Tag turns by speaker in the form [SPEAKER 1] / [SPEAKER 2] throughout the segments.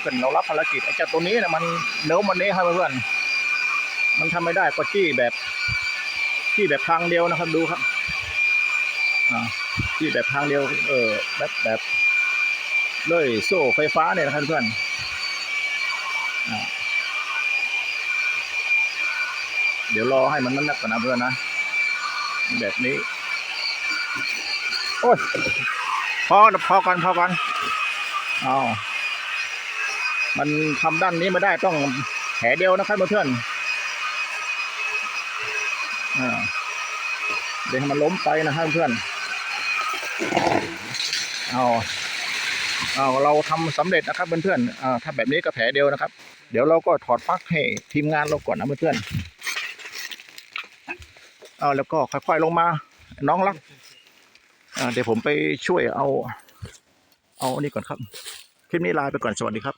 [SPEAKER 1] เพื่อนเรารับภารกิจไอ้เจ้าตัวนี้นะมันเนื้อมันนี้ครับเพื่อนมันทำไม่ได้ก็จี้แบบจี้แบบทางเดียวนะครับดูครับอ่าจี้แบบทางเดียว เออแบบแบบเลยโซ่ไฟฟ้าเนี่ยนะครับเพื่อนอ่าเดี๋ยวรอให้มันน้ำหนักก่อนนะเพื่อนนะแบบนี้ โอ้ยพอพอกันพอกันเอา มันทำด้านนี้ไม่ได้ต้องแผลเดียวนะครับเพื่อนอเดี๋ยวให้มันล้มไปนะครับเพื่อนเอาเอาเราทำสำเร็จนะครับเพื่อนๆอ่าถ้าแบบนี้ก็แผลเดียวนะครับ เดี๋ยวเราก็ถอดปลั๊กให้ทีมงานเราก่อนนะเพื่อนๆเอาแล้วก็ค่อยๆลงมา น้องรักเดี๋ยวผมไปช่วยเอา เอาอันนี้ก่อนครับ คลิปนี้ลาไปก่อนสวัสดีครับ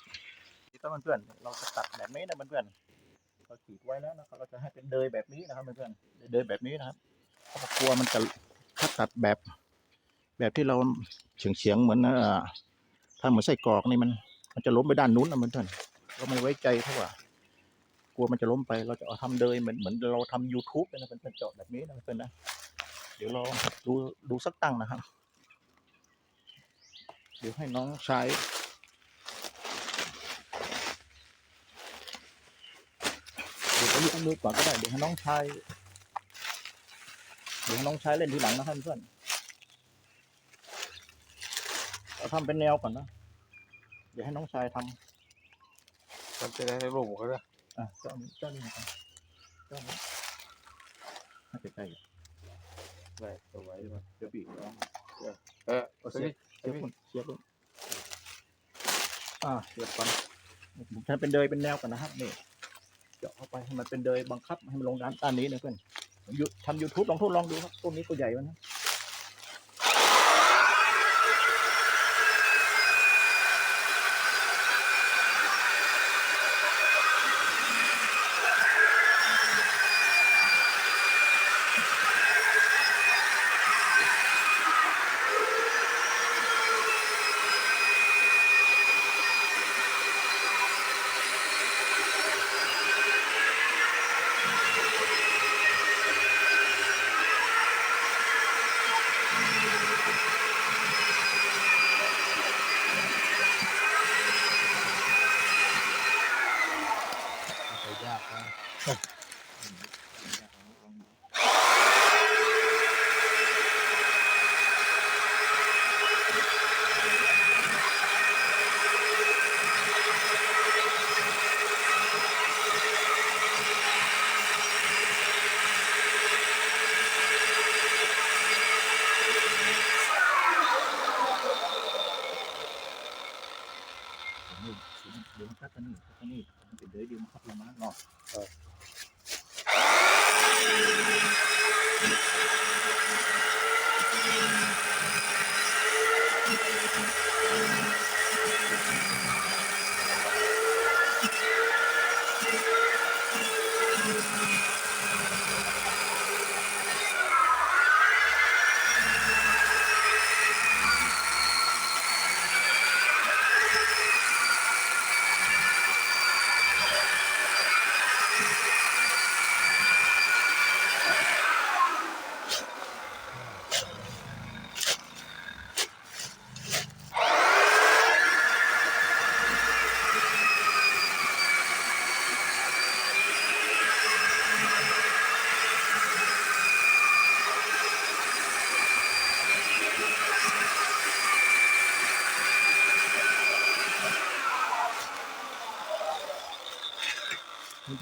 [SPEAKER 1] ครับเพื่อนๆเราจะตัดแบบนี้นะเพื่อนๆเราขีดไว้แล้วนะครับเราจะให้เป็นเดยแบบนี้นะครับเพื่อนๆเดยแบบนี้นะครับเพราะกลัวมันจะถ้าตัดแบบ แบบที่เราเฉียงเฉียงๆเหมือนเอ่อถ้าเหมือนไส้กรอกนี่มัน มันจะล้มไปด้านนู้นนะเพื่อนๆเราไม่ไว้ใจเพราะว่า กลัวมันจะล้มไปเราจะเอาทำเดยเหมือนเหมือนเราทำ YouTube เลยนะเป็นเป็นเจาะแบบนี้นะเพื่อนๆนะเดี๋ยวลองดูดูสักตั้งนะครับ เดี๋ยวให้น้องใช้ายเดี๋ยวเอามือก่อนก็ได้เดี๋ยวให้น้องชายเดี๋ยวให้น้องชายเล่นทีหลังนะครับเพื่อนเราทำเป็นแนวก่อนนะเดี๋ยวให้น้องชายท
[SPEAKER 2] มันจะได้รูปก็ได้ำ
[SPEAKER 1] อะเจ้านี้เจ้านี้นะครับเจ้านี้ให้ใกล้ๆ
[SPEAKER 2] ได้ตัวไว้มา
[SPEAKER 1] เดี๋ยวปีกน้อง
[SPEAKER 2] เออ
[SPEAKER 1] เอา
[SPEAKER 2] สิ
[SPEAKER 1] เสียบปุ่นเสียบปุ่นอ่าเสียบก่อนผมทำเป็นเดยเป็นแนวก่อนนะครับนี่ เจาะเข้าไปให้มันเป็นเดยบังคับให้มันลงด้านด้านนี้นะเพื่อนทำยูทูบลองทดลองดูครับต้นนี้ตัวใหญ่มันนะ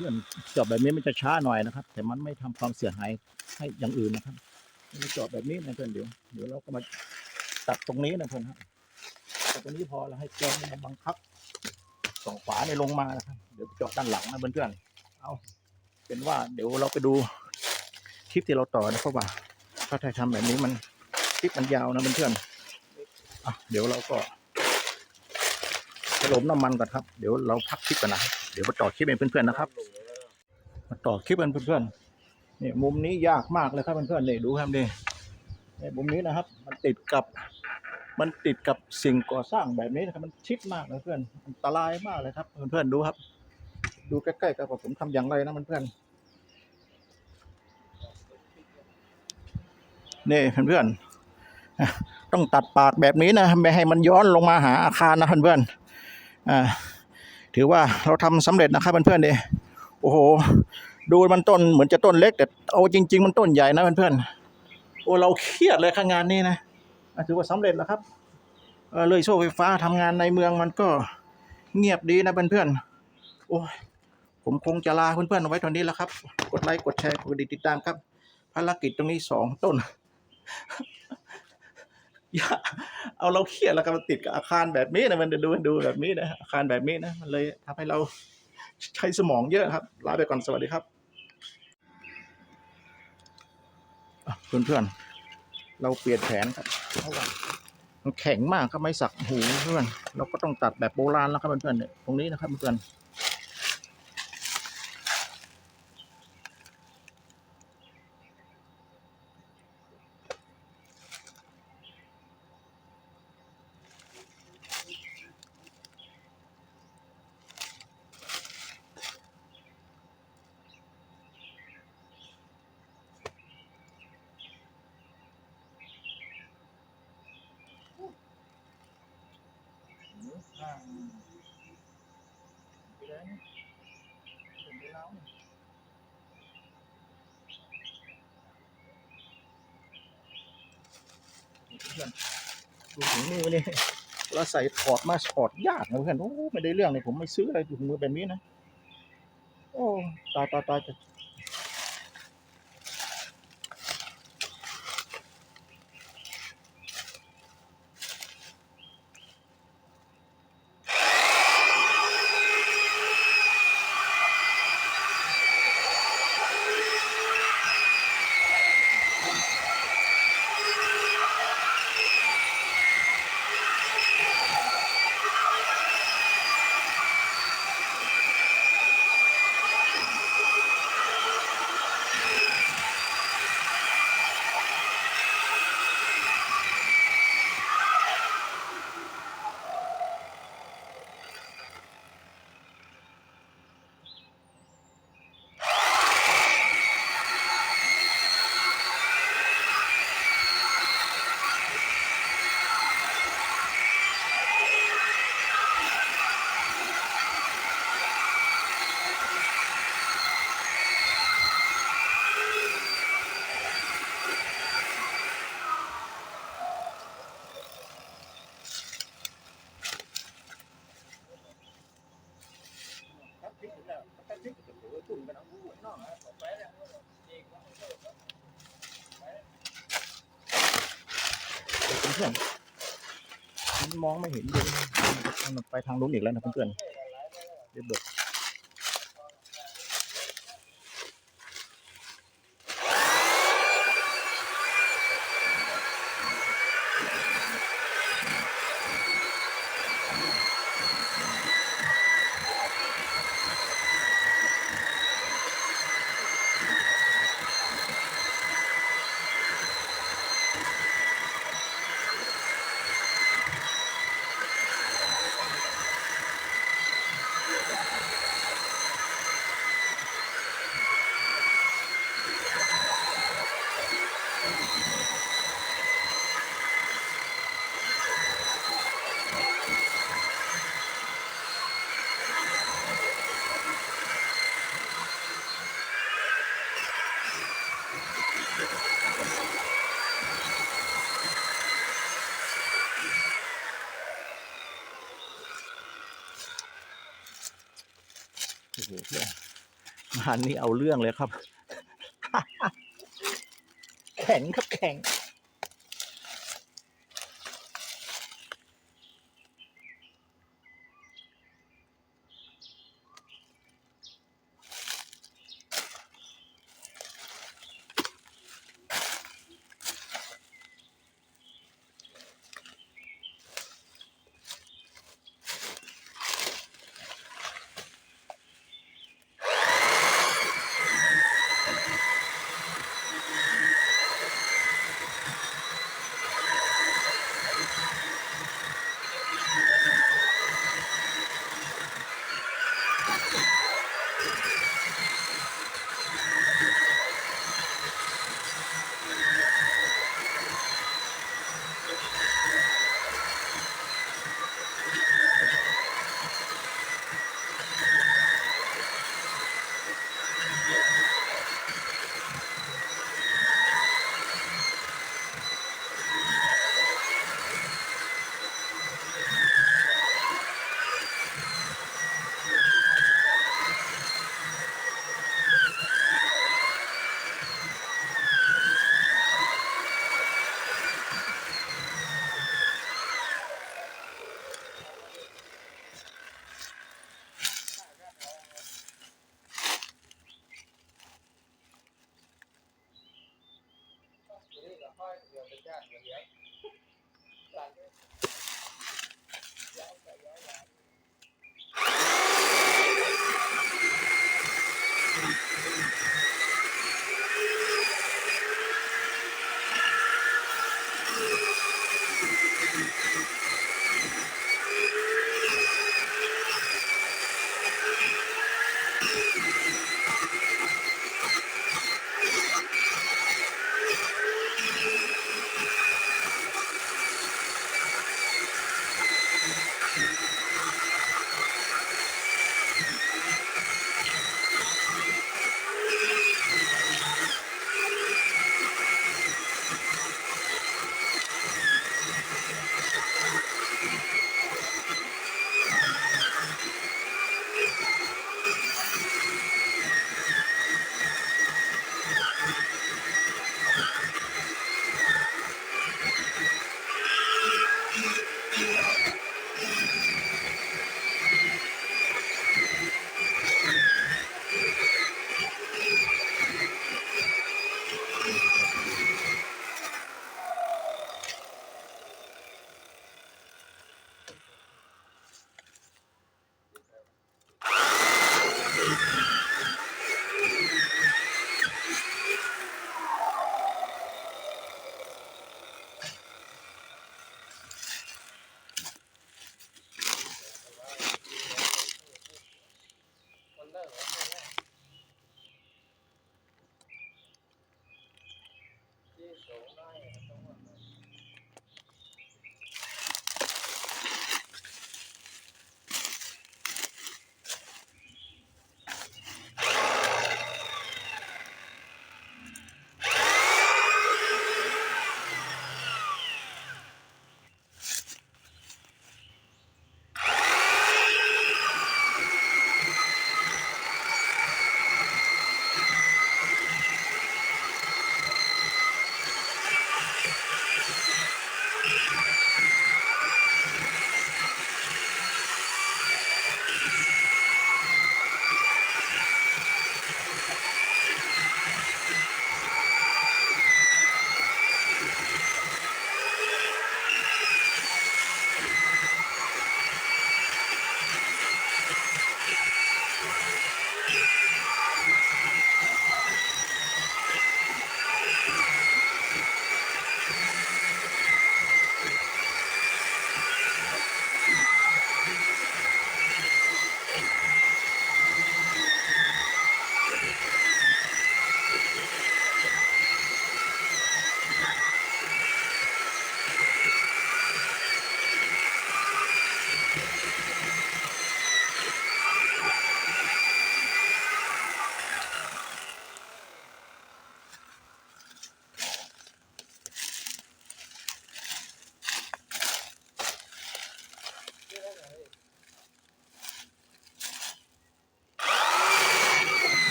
[SPEAKER 1] เพื่อนเจาะแบบนี้มันจะช้าหน่อยนะครับ แต่มันไม่ทำความเสียหายให้อย่างอื่นนะครับเจาะแบบนี้นะเพื่อนเดี๋ยวเดี๋ยวเราก็มาตัดตรงนี้นะเพื่อนครับตัดตรงนี้พอแล้วให้แกนมันบังคับสองฝาในลงมานะครับ เดี๋ยวเจาะด้านหลังนะเพื่อนๆเอาเป็นว่าเดี๋ยวเราไปดูคลิปที่เราต่อนะเพราะว่าถ้าถ่ายทำแบบนี้มันคลิปมันยาวนะเพื่อนๆอะเดี๋ยวเราก็ผสมน้ำมันก่อนครับ เดี๋ยวเราพักคลิปกันนะ เดี๋ยวมาต่อคลิปเป็นเพื่อนๆนะครับมาต่อคลิปกันเพื่อนๆนี่มุมนี้ยากมากเลยครับเพื่อนๆนี่ดูครับนี่นี่มุมนี้นะครับ มันติดกับ มันติดกับสิ่งก่อสร้างแบบนี้นะครับมันชิดมากเลยเพื่อนอันตรายมากเลยครับเพื่อนๆดูครับ ดูใกล้ๆกับผมทำอย่างไรนะเพื่อนๆนี่เพื่อนๆต้องตัดปากแบบนี้นะไม่ให้มันย้อนลงมาหาอาคารนะเพื่อนๆอ่า ถือว่าเราทำสำเร็จนะครับเพื่อนๆเดโอ้โห ดูมันต้นเหมือนจะต้นเล็ก แต่เอาจริง ๆ มันต้นใหญ่นะเพื่อนๆโอ้เราเครียดเลยข้างงานนี้นะถือว่าสำเร็จแล้วครับเลยโซ่ไฟฟ้าทำงานในเมืองมันก็เงียบดีนะเพื่อนๆโอ้ยผมคงจะลาเพื่อนๆเอาไว้ตอนนี้แล้วครับ กดไลค์กดแชร์กดติดตามครับภารกิจตรงนี้สองต้น อย่าเอาเราเครียดแล้วก็มาติดกับอาคารแบบนี้นะมันจะดูดูแบบนี้นะอาคารแบบนี้นะมันเลยทำให้เราใช้สมองเยอะครับลาไปก่อนสวัสดีครับอะเพื่อนเราเปลี่ยนแผนครับเพราะว่ามันแข็งมากครับไม้สักหูเพื่อนเราก็ต้องตัดแบบโบราณแล้วครับเพื่อนๆเนี่ยตรงนี้นะครับเพื่อน ดูถุงมือนี่เราใส่ถอดมาถอดยากนะเพื่อนโอ้ไม่ได้เรื่องเลยผมไม่ซื้ออะไรถุงมือแบบนี้นะโอ้ตายตายตาย มองไม่เห็นเลยมันไปทางนู้นอีกแล้วนะเพื่อนๆเดี๋ยวเบิกานนี้เอาเรื่องเลยครับ แข็งครับแข็ง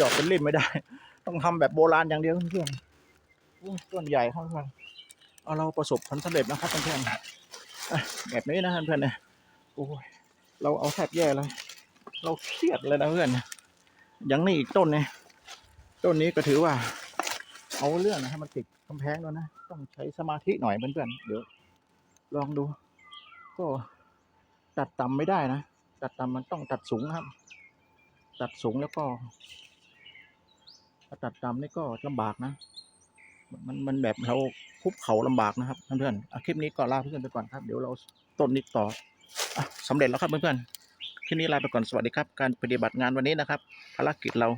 [SPEAKER 1] จาะเป็นริมไม่ได้ ต้องทำแบบโบราณอย่างเดียวเพื่อนต้นใหญ่ครับเพื่อนเอาเราประสบผลสำเร็จนะครับเพื่อนๆแบบนี้นะเพื่อนๆเนี่ยโอ้ยเราเอาแทบแย่เลย เราเครียดเลยนะเพื่อนอย่างนี้อีกต้นเนี่ยต้นนี้ก็ถือว่า เอาเรื่องนะให้มันติดกำแพงแล้วนะต้องใช้สมาธิหน่อยเพื่อนๆเดี๋ยว ลองดู ก็ตัดต่ำไม่ได้นะตัดต่ำมันต้องตัดสูงครับ ตัดสูงแล้วก็ ถ้าตัดต่ำนี่ก็ลำบากนะ มันมันแบบเราคุบเขาลำบากนะครับเพื่อนๆคลิปนี้ก็ลาเพื่อนไปก่อนครับ เดี๋ยวเราต้นนี้ต่ออะสำเร็จแล้วครับเพื่อนๆคลิปนี้ลาไปก่อนสวัสดีครับ การปฏิบัติงานวันนี้นะครับ ภารกิจเรา